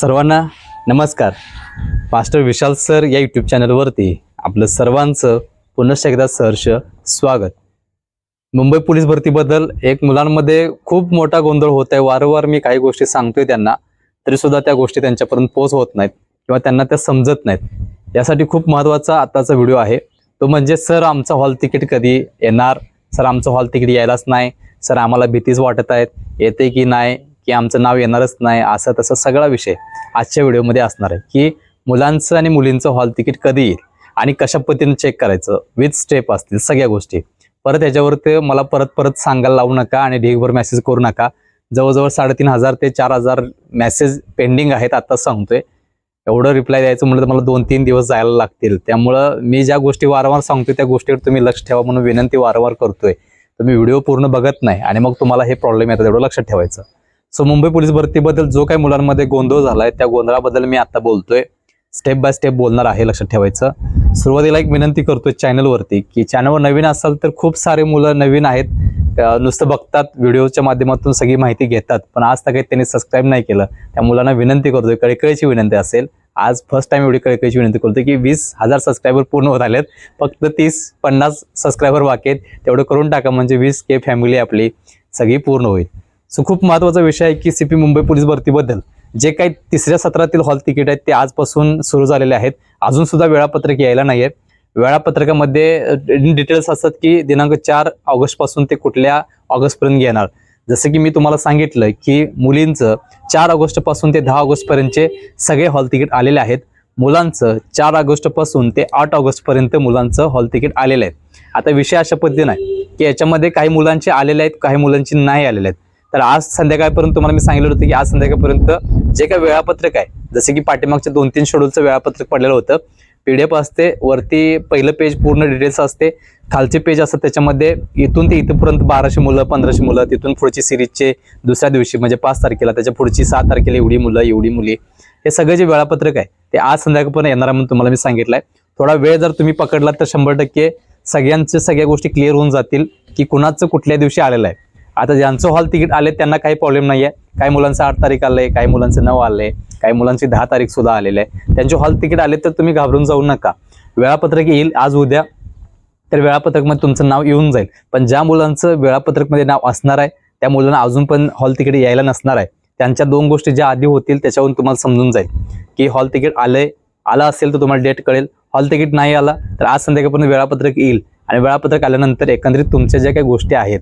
सर्वांना नमस्कार. Master Vishal sir या यूट्यूब चॅनलवरती आपलं सर्वांचं पुनश्च एकदा सहर्ष स्वागत. मुंबई पोलीस भरतीबद्दल एक मुलांमध्ये खूप मोठा गोंधळ होत आहे वारंवार मी काही गोष्टी सांगतोय त्यांना तरी सुद्धा त्या गोष्टी त्यांच्यापर्यंत पोच होत नाहीत किंवा त्यांना त्या समजत नाहीत. यासाठी खूप महत्त्वाचा आत्ताचा व्हिडिओ आहे. तो म्हणजे सर आमचं हॉल तिकीट कधी येणार? सर आमचं हॉल तिकीट यायलाच नाही. सर आम्हाला भीतीच वाटत आहेत. येते की नाही? की आमचं नाव येणारच नाही असं तसा सगळा विषय आजच्या व्हिडिओमध्ये असणार आहे की मुलांचं आणि मुलींचं हॉल तिकीट कधी येईल आणि कशा पद्धतीने चेक करायचं विथ स्टेप असतील सगळ्या गोष्टी. परत याच्यावर ते मला परत परत सांगायला लावू नका आणि ढीगभर मेसेज करू नका. जवळजवळ साडेतीन हजार ते चार हजार मेसेज पेंडिंग आहेत आत्ताच सांगतोय. एवढं रिप्लाय द्यायचं म्हणलं तर मला दोन तीन दिवस जायला लागतील. त्यामुळं मी ज्या गोष्टी वारंवार सांगतोय त्या गोष्टीवर तुम्ही लक्ष ठेवा म्हणून विनंती वारंवार करतोय. तुम्ही व्हिडिओ पूर्ण बघत नाही आणि मग तुम्हाला हे प्रॉब्लेम येतात एवढं लक्षात ठेवायचं. सो मुंबई पोलीस भरतीबद्दल जो काही मुलांमध्ये गोंधळ झालाय त्या गोंधळाबद्दल मी आता बोलतोय. स्टेप बाय स्टेप बोलणार आहे लक्षात ठेवायचं. सुरुवातीला एक विनंती करतोय चॅनलवरती की चॅनलवर नवीन असाल तर खूप सारे मुलं नवीन आहेत. नुसतं बघतात व्हिडिओच्या माध्यमातून सगळी माहिती घेतात पण आज तक त्यांनी सबस्क्राईब नाही केलं. त्या मुलांना विनंती करतोय कळकळीची विनंती असेल. आज फर्स्ट टाइम एवढी कळकळीची विनंती करतोय की वीस हजार सबस्क्रायबर पूर्ण होत आलेत. फक्त तीस पन्नास सबस्क्रायबर बाकी आहेत. तेवढं करून टाका म्हणजे वीस के फॅमिली आपली सगळी पूर्ण होईल. सो खूप महत्त्वाचा विषय आहे की सीपी मुंबई पोलीस भरतीबद्दल. जे काही तिसऱ्या सत्रातील हॉल तिकीट आहेत ते आजपासून सुरू झालेले आहेत. अजून सुद्धा वेळापत्रक यायला नाहीये. वेळापत्रकामध्ये डिटेल्स असतात की दिनांक चार ऑगस्टपासून ते कुठल्या ऑगस्ट पर्यंत घेणार जसं की मी तुम्हाला सांगितलं की मुलींचं चार ऑगस्टपासून ते दहा ऑगस्ट पर्यंतचे सगळे हॉल तिकीट आलेले आहेत. मुलांचं चार ऑगस्टपासून ते आठ ऑगस्ट पर्यंत मुलांचं हॉल तिकीट आलेलं आहे आता विषय अशा पद्धतीने आहे की याच्यामध्ये काही मुलांचे आलेले आहेत काही मुलांची नाही आलेले आहेत. तर आज संध्याकाळपर्यंत तुम्हाला मी सांगितलं होतं की आज संध्याकाळपर्यंत जे काही वेळापत्रक आहे जसे की पाठीमागच्या दोन तीन शेड्यूलचं वेळापत्रक पडलेलं होतं पीडीएफ असते वरती पहिलं पेज पूर्ण डिटेल्स असते खालचे पेज असतात त्याच्यामध्ये इथून ते इथपर्यंत बाराशे मुलं पंधराशे मुलं तिथून पुढची सिरीजचे दुसऱ्या दिवशी म्हणजे पाच तारखेला त्याच्या पुढची सहा तारखेला एवढी मुलं एवढी मुली हे सगळं जे वेळापत्रक आहे ते आज संध्याकाळपर्यंत येणार आहे म्हणून तुम्हाला मी सांगितलंय. थोडा वेळ जर तुम्ही पकडलात तर शंभर टक्के सगळ्यांच्या सगळ्या गोष्टी क्लिअर होऊन जातील की कुणाचं कुठल्या दिवशी आलेलं आहे. आता ज्यांचं हॉल तिकीट आले त्यांना काही प्रॉब्लेम नाही आहे काही मुलांचं आठ तारीख आलंय काही मुलांचं नऊ आलंय काही मुलांची दहा तारीख सुद्धा आलेले आहे. त्यांचे हॉल तिकीट आले तर तुम्ही घाबरून जाऊ नका. वेळापत्रक येईल आज उद्या. तर वेळापत्रकमध्ये तुमचं नाव येऊन जाईल. पण ज्या मुलांचं वेळापत्रकमध्ये नाव असणार आहे त्या मुलांना अजून पण हॉल तिकीट यायला नसणार आहे. त्यांच्या दोन गोष्टी ज्या आधी होतील त्याच्यावरून तुम्हाला समजून जाईल. की हॉल तिकीट आलंय आला असेल तर तुम्हाला डेट कळेल. हॉल तिकीट नाही आला तर आज संध्याकाळपर्यंत वेळापत्रक येईल. आणि वेळापत्रक आल्यानंतर एकंदरीत तुमच्या ज्या काही गोष्टी आहेत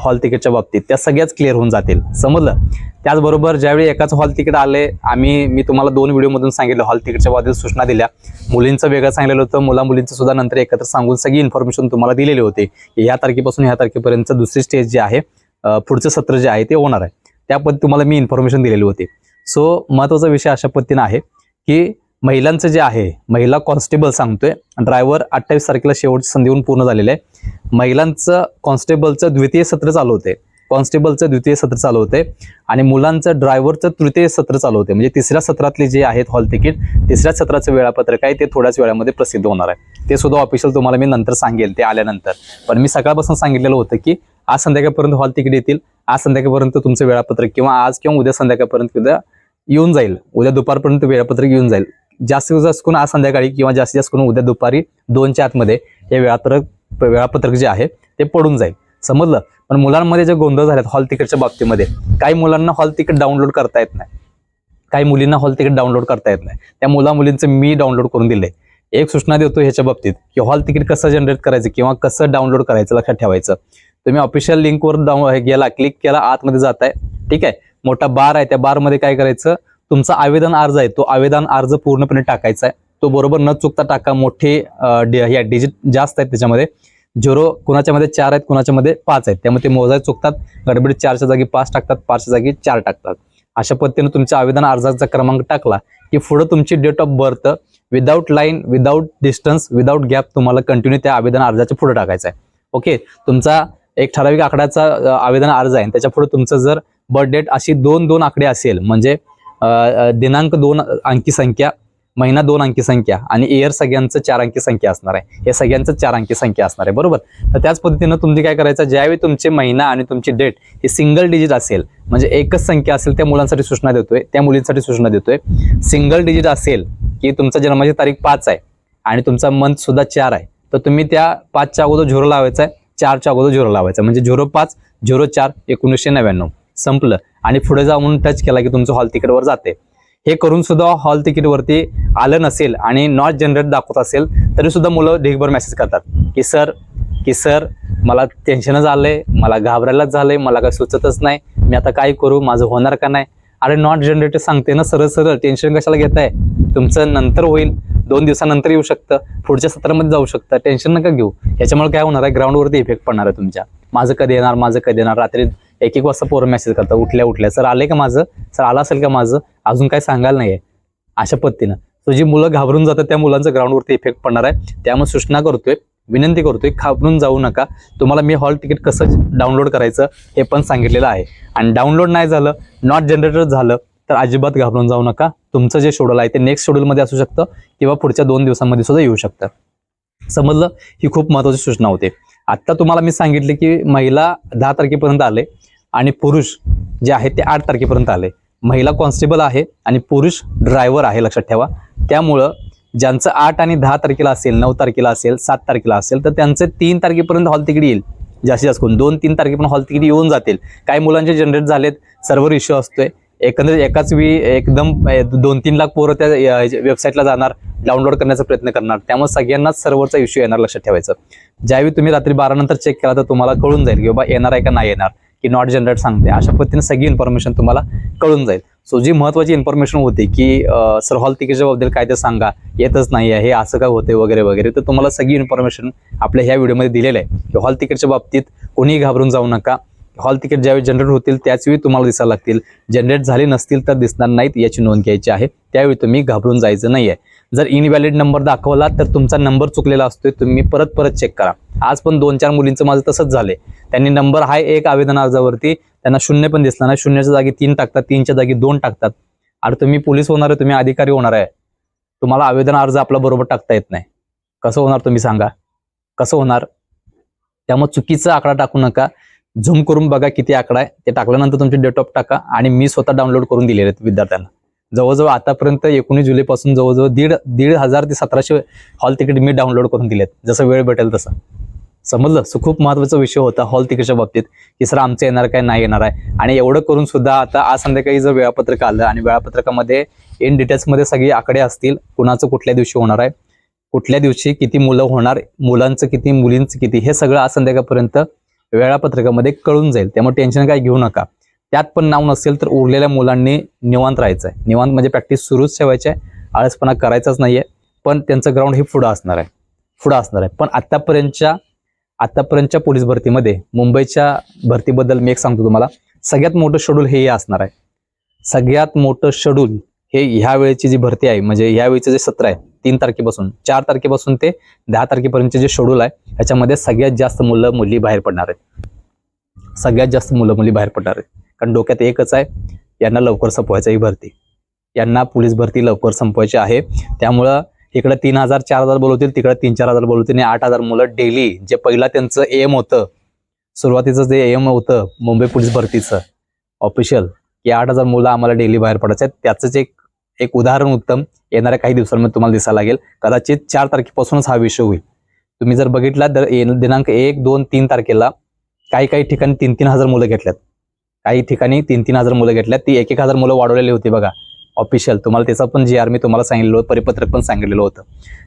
हॉल तिकीटच्या बाबतीत. त्या सगळ्याच क्लिअर होऊन जातील. समजलं? त्याचबरोबर ज्यावेळी एकाच हॉल तिकीट आले आम्ही मी तुम्हाला दोन व्हिडिओमधून सांगितलं. हॉल तिकीटच्या बाबतीत सूचना दिल्या. मुलींचं वेगळं सांगितलेलं होतं. मुला मुलींचं सुद्धा नंतर एकत्र सांगून सगळी इन्फॉर्मेशन तुम्हाला दिलेली होती. की तारखेपासून ह्या तारखेपर्यंत दुसरी स्टेज जे आहे पुढचं सत्र जे आहे ते होणार आहे. त्या पद्धती तुम्हाला मी इन्फॉर्मेशन दिलेली होती. सो महत्त्वाचा विषय अशा पद्धतीनं आहे की महिलांचं जे आहे महिला कॉन्स्टेबल सांगतोय ड्रायव्हर अठ्ठावीस तारखेला शेवटची संधी होऊन पूर्ण झालेलं आहे. महिलांचं कॉन्स्टेबलचं द्वितीय सत्र चालू होते. कॉन्स्टेबलचं द्वितीय सत्र चालू होते. आणि मुलांचं ड्रायव्हरचं तृतीय सत्र चालू होते. म्हणजे तिसऱ्या सत्रातले जे आहेत हॉल तिकीट तिसऱ्या सत्राचं वेळापत्रक आहे ते थोड्याच वेळामध्ये प्रसिद्ध होणार आहे. ते सुद्धा ऑफिशियल तुम्हाला मी नंतर सांगेल ते आल्यानंतर. पण मी सकाळपासून सांगितलेलं होतं की आज संध्याकाळपर्यंत हॉल तिकीट येतील आज संध्याकाळपर्यंत तुमचं वेळापत्रक किंवा आज किंवा उद्या संध्याकाळपर्यंत उद्या येऊन जाईल. उद्या दुपारपर्यंत वेळापत्रक येऊन जाईल. जास्तीत जास्त करून आज संध्याकाळी किंवा जास्तीत जास्त करून उद्या दुपारी दोनच्या आतमध्ये हे वेळापत्रक वेळापत्रक जे आहे ते पडून जाईल. समजलं? पण मुलांमध्ये जे गोंधळ झालेत हॉल तिकीटच्या बाबतीमध्ये काही मुलांना हॉल तिकीट डाउनलोड करता येत नाही. काही मुलींना हॉल तिकीट डाउनलोड करता येत नाही. त्या मुला मुलींचं मी डाउनलोड करून दिले एक सूचना देतो ह्याच्या बाबतीत की हॉल तिकीट कसं जनरेट करायचं किंवा कसं डाउनलोड करायचं लक्षात ठेवायचं. तुम्ही ऑफिशियल लिंकवर डाऊन गेला क्लिक केला आतमध्ये जात आहे ठीक आहे? मोठा बार आहे त्या बारमध्ये काय करायचं? तुमचा आवेदन अर्ज आहे तो आवेदन अर्ज पूर्णपणे टाकायचा आहे. तो बरोबर न चुकता टाका मोठे या डिजिट जास्त आहेत त्याच्यामध्ये. झिरो कुणाच्या मध्ये चार आहेत कुणाच्या मध्ये पाच आहेत. त्यामुळे ते मोजाय चुकतात गडबडीत चारच्या जागी पाच टाकतात पाचच्या जागी चार टाकतात. अशा पद्धतीने तुमच्या आवेदन अर्जाचा क्रमांक टाकला की पुढं तुमची date of birth without line without distance without gap तुम्हाला कंटिन्यू त्या आवेदन अर्जाच्या पुढे टाकायचा आहे. ओके तुमचा एक ठराविक आकड्याचा आवेदन अर्ज आहे त्याच्या पुढे तुमचं जर बर्थ डेट अशी दोन दोन आकडे असेल म्हणजे दिनांक दोन अंकी संख्या महिना दोन अंकी संख्या आणि इयर सगळ्यांचं चार अंकी संख्या असणार आहे. हे सगळ्यांचं चार अंकी संख्या असणार आहे. बरोबर? तर त्याच पद्धतीनं तुम्ही काय करायचं? ज्यावेळी तुमचे महिना आणि तुमची डेट ही सिंगल डिजिट असेल म्हणजे एकच संख्या असेल त्या मुलांसाठी सूचना देतोय त्या मुलींसाठी सूचना देतोय. सिंगल डिजिट असेल की तुमचा जन्माची तारीख पाच आहे आणि तुमचा मंथ सुद्धा चार आहे. तर तुम्ही त्या पाचच्या अगोदर झिरो लावायचा आहे चारच्या अगोदर झिरो लावायचा म्हणजे झिरो पाच झिरो चार एकोणीसशे नव्याण्णव. संपलं. आणि पुढे जाऊन टच केला की तुमचं हॉल तिकीटवर जाते. हे करून सुद्धा हॉल तिकीटवरती आलं नसेल आणि नॉट जनरेट दाखवत असेल तरी सुद्धा मुलं ढिगभर मेसेज करतात. की सर की सर मला टेन्शनच आलंय मला घाबरायलाच झालंय मला काय सुचतच नाही मी आता काय करू माझं होणार का नाही? अरे नॉट जनरेटर सांगते ना सरळ सरळ टेन्शन कशाला घेत आहे तुमचं नंतर होईल दोन दिवसानंतर येऊ शकतं पुढच्या सत्रामध्ये जाऊ शकतं टेन्शन नका घेऊ. याच्यामुळे काय होणार आहे ग्राउंडवरती इफेक्ट पडणार आहे तुमच्या. माझं कधी येणार माझं कधी येणार रात्री एक एक वाजता पोरं मेसेज करतात उठल्या उठल्या. सर आले का माझं? सर आलं असेल का माझं? अजून काय सांगायला नाहीये. अशा पद्धतीनं. सो जी मुलं घाबरून जातात त्या मुलांचं ग्राउंडवरती इफेक्ट पडणार आहे. त्यामुळे सूचना करतोय विनंती करतोय घाबरून जाऊ नका. तुम्हाला मी हॉल तिकीट कसं डाउनलोड करायचं हे पण सांगितलेलं आहे. आणि डाउनलोड नाही झालं नॉट जनरेटर झालं तर अजिबात घाबरून जाऊ नका. तुमचं जे शेड्यूल आहे ते नेक्स्ट शेड्यूलमध्ये असू शकतं किंवा पुढच्या दोन दिवसांमध्ये सुद्धा येऊ शकतं. समजलं? ही खूप महत्वाची सूचना होते. आत्ता तुम्हाला मी सांगितले की महिला दहा तारखेपर्यंत आले. आणि पुरुष जे आहे ते आठ तारखेपर्यंत आले. महिला कॉन्स्टेबल आहे आणि पुरुष ड्रायव्हर आहे लक्षात ठेवा. त्यामुळं ज्यांचं आठ आणि दहा तारखेला असेल नऊ तारखेला असेल सात तारखेला असेल तर त्यांचं तीन तारखेपर्यंत हॉल तिकीट येईल. जास्तीत जास्त करून दोन तीन तारखेपर्यंत हॉल तिकीट येऊन जातील. काही मुलांचे जनरेट झालेत सर्व्हर इश्यू असतोय. एकंदरीत एकाच वेळी एकदम दोन तीन लाख पोरं त्या वेबसाईटला जाणार डाउनलोड करण्याचा प्रयत्न करणार. त्यामुळे सगळ्यांनाच सर्व्हरचा इश्यू येणार लक्षात ठेवायचं. ज्यावेळी तुम्ही रात्री बारा नंतर चेक केला तर तुम्हाला कळून जाईल की बाबा येणार आहे का नाही येणार. की नॉट जनरेट सांगते. अशा पद्धतीने सगळी इन्फॉर्मेशन तुम्हाला कळून जाईल. सो जी महत्वाची इन्फॉर्मेशन होती की सर हॉल तिकीटच्या बद्दल काय ते सांगा. येतच नाही आहे हे असं काय होते वगैरे वगैरे. तर तुम्हाला सगळी इन्फॉर्मेशन आपल्या ह्या व्हिडिओमध्ये दिलेलं आहे. की हॉल तिकीटच्या बाबतीत कोणीही घाबरून जाऊ नका. हॉल तिकीट ज्यावेळी जनरेट होतील त्याच वेळी तुम्हाला दिसायला लागतील. जनरेट झाले नसतील तर दिसणार नाहीत याची नोंद घ्यायची आहे. त्यावेळी तुम्ही घाबरून जायचं नाही आहे जर इनव्हॅलिड नंबर दाखवला तर तुमचा नंबर चुकलेला असतोय तुम्ही परत परत चेक करा. आज पण दोन चार मुलींचं माझं तसंच झालंय. त्यांनी नंबर हाय एक आवेदन अर्जावरती त्यांना शून्य पण दिसला नाही. शून्याच्या जागी तीन टाकतात तीनच्या जागी दोन टाकतात. आणि तुम्ही पोलीस होणार आहे तुम्ही अधिकारी होणार आहे. तुम्हाला आवेदन अर्ज आपला बरोबर टाकता येत नाही. कसं होणार तुम्ही सांगा? कसं होणार? त्यामुळे चुकीचा आकडा टाकू नका. झूम करून बघा किती आकडा आहे. ते टाकल्यानंतर तुमचे डेट ऑफ टाका आणि मी स्वतः डाउनलोड करून दिलेले आहेत विद्यार्थ्यांना. जवळजवळ आतापर्यंत एकोणीस जुलैपासून जवळजवळ दीड दीड हजार ते सतराशे हॉल तिकीट मी डाउनलोड करून दिलेत. जसं वेळ भेटेल तसं. समजलं? सो खूप महत्त्वाचा विषय होता हॉल तिकीटच्या बाबतीत की सर आमचं येणार काय नाही येणार आहे? आणि एवढं करून सुद्धा आता आज संध्याकाळी जर वेळापत्रक आलं आणि वेळापत्रकामध्ये इन डिटेल्समध्ये सगळे आकडे असतील कुणाचं कुठल्या दिवशी होणार आहे कुठल्या दिवशी किती मुलं होणार मुलांचं किती मुलींचं किती हे सगळं आज संध्याकाळपर्यंत वेळापत्रकामध्ये कळून जाईल. त्यामुळे टेन्शन काय घेऊ नका. त्यात पण नाव नसेल तर उरलेल्या मुलांनी निवांत राहायचं आहे निवांत म्हणजे प्रॅक्टिस सुरूच ठेवायची आहे आळसपणा करायचाच नाहीये. पण त्यांचं ग्राउंड हे पुढं असणार आहे. पुढं असणार आहे. पण आतापर्यंतच्या आतापर्यंतच्या पोलीस भरतीमध्ये मुंबईच्या भरतीबद्दल मी एक सांगतो तुम्हाला. सगळ्यात मोठं शेड्यूल हे असणार आहे. सगळ्यात मोठं शेड्यूल हे ह्या वेळेची जी भरती आहे म्हणजे ह्या वेळेचं जे सत्र आहे तीन तारखेपासून चार तारखेपासून ते दहा तारखेपर्यंतचे जे शेड्यूल आहे ह्याच्यामध्ये सगळ्यात जास्त मुलं मुली बाहेर पडणार आहेत. सगळ्यात जास्त मुलं मुली बाहेर पडणार आहेत. कारण डोक्यात एकच आहे यांना लवकर संपवायचं ही भरती. यांना पोलीस भरती लवकर संपवायची आहे. त्यामुळं इकडे तीन हजार चार हजार बोलवतील तिकडे तीन चार हजार बोलवतील आणि आठ हजार मुलं डेली जे पहिला त्यांचं एम होतं सुरुवातीचं जे एम होतं मुंबई पोलीस भरतीचं ऑफिशियल की आठ हजार मुलं आम्हाला डेली बाहेर पडायचं आहे त्याचंच एक एक उदाहरण उत्तम येणाऱ्या काही दिवसांमध्ये तुम्हाला दिसायला लागेल. कदाचित चार तारखेपासूनच हा विषय होईल. तुम्ही जर बघितला तर दिनांक एक दोन तीन तारखेला काही काही ठिकाणी तीन तीन हजार मुलं घेतल्यात. काही ठिकाणी तीन तीन हजार मुलं घेतल्यात. ती एक एक हजार मुलं वाढवलेली होती बघा. ऑफिशियल तुम्हाला त्याचा पण जी आर मी तुम्हाला सांगितलं होतं. परिपत्रक पण सांगितलेलं होतं.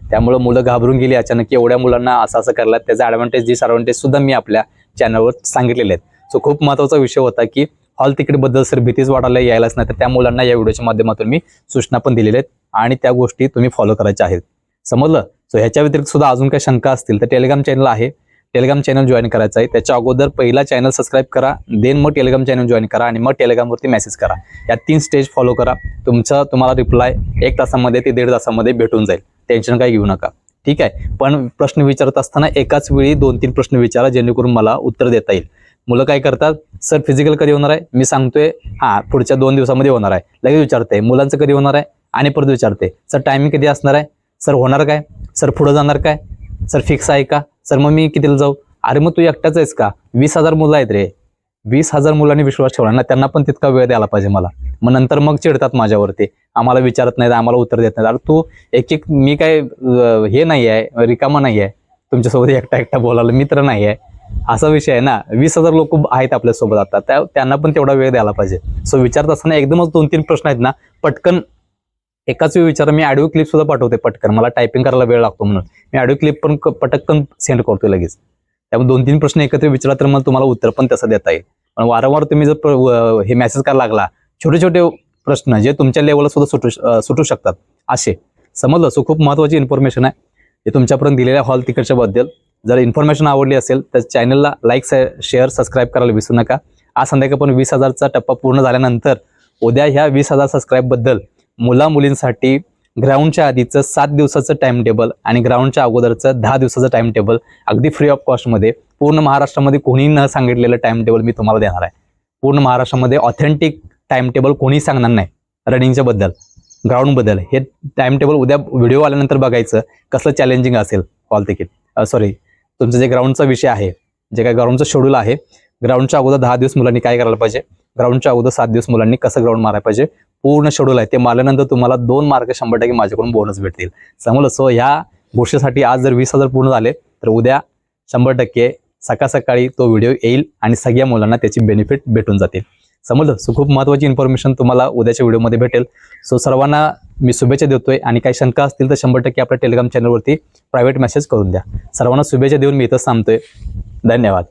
त्यामुळं मुलं घाबरून गेली. अचानक की एवढ्या मुलांना असं असं करलात त्याचा ॲडव्हान्टेज डिसॲडव्हान्टेज सुद्धा मी आपल्या चॅनलवर सांगितलेले आहेत. सो खूप महत्त्वाचा विषय होता की हॉल तिकीटबद्दल सर भीतीच वाटायला यायलाच नाही. तर त्या मुलांना या व्हिडिओच्या माध्यमातून मी सूचना पण दिलेल्या आहेत. आणि त्या गोष्टी तुम्ही फॉलो करायच्या आहेत. समजलं? सो ह्याच्या व्यतिरिक्त सुद्धा अजून काही शंका असतील तर टेलिग्राम चॅनल आहे. टेलिग्राम चॅनल जॉईन करायचं आहे. त्याच्या अगोदर पहिला चॅनल सबस्क्राईब करा देन मग टेलिग्राम चॅनल जॉईन करा आणि मग टेलिग्रामवरती मेसेज करा. या तीन स्टेज फॉलो करा. तुमचं तुम्हाला रिप्लाय एक तासामध्ये ते दीड तासामध्ये भेटून जाईल. टेन्शन काही घेऊ नका. ठीक आहे? पण प्रश्न विचारत असताना एकाच वेळी दोन तीन प्रश्न विचारा जेणेकरून मला उत्तर देता येईल. मुलं काय करतात? सर फिजिकल कधी होणार आहे? मी सांगतोय हा पुढच्या दोन दिवसामध्ये होणार आहे. लगेच विचारते मुलांचं कधी होणार आहे? आणि परत विचारते सर टायमिंग कधी असणार आहे? सर होणार काय? सर पुढं जाणार काय? सर फिक्स आहे का? सर मग मी कितीला जाऊ? अरे मग तू एकटाच आहेस का? वीस हजार मुलं आहेत रे. वीस हजार मुलांनी विश्वास ठेवला ना त्यांना पण तितका वेळ द्यायला पाहिजे मला. मग नंतर मग चिडतात माझ्यावरती. आम्हाला विचारत नाहीत आम्हाला उत्तर देत नाहीत. अरे तू एक एक मी काय हे नाही आहे रिकामा नाही आहे तुमच्यासोबत एकटा एकटा बोलायला मित्र नाही आहे असा विषय आहे ना. वीस हजार लोक आहेत आपल्यासोबत आता. त्या त्यांना पण तेवढा वेळ द्यायला पाहिजे. सो विचारत असताना एकदमच दोन तीन प्रश्न आहेत ना. पटकन एकाच वेळी विचार मी ऑडिओ क्लिप सुद्धा पाठवते पटकन. मला टायपिंग करायला वेळ लागतो म्हणून. मी ऑडिओ क्लिप पण पटकन सेंड करतो लगेच. त्यामुळे दोन तीन प्रश्न एकत्र विचारला तर मग तुम्हाला उत्तर पण तसं देता येईल. पण वारंवार तुम्ही जर प्र- हे मेसेज करायला लागला छोटे छोटे प्रश्न जे तुमच्या लेवलला सुद्धा सुटू सुटू शकतात असे. समजलं? सो खूप महत्वाची इन्फॉर्मेशन आहे. जे तुमच्यापर्यंत दिलेल्या हॉल तिकडच्या बद्दल. जर इन्फॉर्मेशन आवडली असेल तर चॅनलला लाईक शेअर सबस्क्राईब करायला विसरू नका. आज संध्याकाळ पण वीस हजारचा टप्पा पूर्ण झाल्यानंतर उद्या ह्या वीस हजार सबस्क्राईबबद्दल मुला मुलींसाठी ग्राउंडच्या आधीचं सात दिवसाचं टाइम टेबल आणि ग्राउंडच्या अगोदरचं दहा दिवसाचं टाइम टेबल अगदी फ्री ऑफ कॉस्टमध्ये पूर्ण महाराष्ट्रामध्ये कोणी न सांगितलेलं टाइम टेबल मी तुम्हाला देणार आहे. पूर्ण महाराष्ट्रामध्ये ऑथेंटिक टाइम टेबल कोणी सांगणार नाही. रनिंगच्या बद्दल ग्राउंडबद्दल हे टाइम टेबल उद्या व्हिडिओ आल्यानंतर बघायचं कसलं चॅलेंजिंग असेल हॉल तिकीट सॉरी तुमचं जे ग्राउंडचा विषय आहे जे काय ग्राउंडचं शेड्यूल आहे ग्राउंडच्या अगोदर दहा दिवस मुलांनी काय करायला पाहिजे ग्राउंडच्या अगोदर सात दिवस मुलांनी कसं ग्राउंड मारायला पाहिजे? पूर्ण शेड्यूल आहे. ते मारल्यानंतर तुम्हाला दोन मार्क शंभर टक्के माझ्याकडून बोनस भेटतील. समजलं सो ह्या गोष्टीसाठी आज जर वीस हजार पूर्ण झाले तर उद्या शंभर टक्के सकाळ सकाळी तो व्हिडिओ येईल आणि सगळ्या मुलांना त्याची बेनिफिट भेटून जातील. समजलं सो खूप महत्वाची इन्फॉर्मेशन तुम्हाला उद्याच्या व्हिडिओमध्ये भेटेल. सो सर्वांना मी शुभेच्छा देतोय आणि काही शंका असतील तर शंभर टक्के आपल्या टेलिग्राम चॅनलवरती प्रायव्हेट मेसेज करून द्या. सर्वांना शुभेच्छा देऊन मी इथंच थांबतोय. धन्यवाद.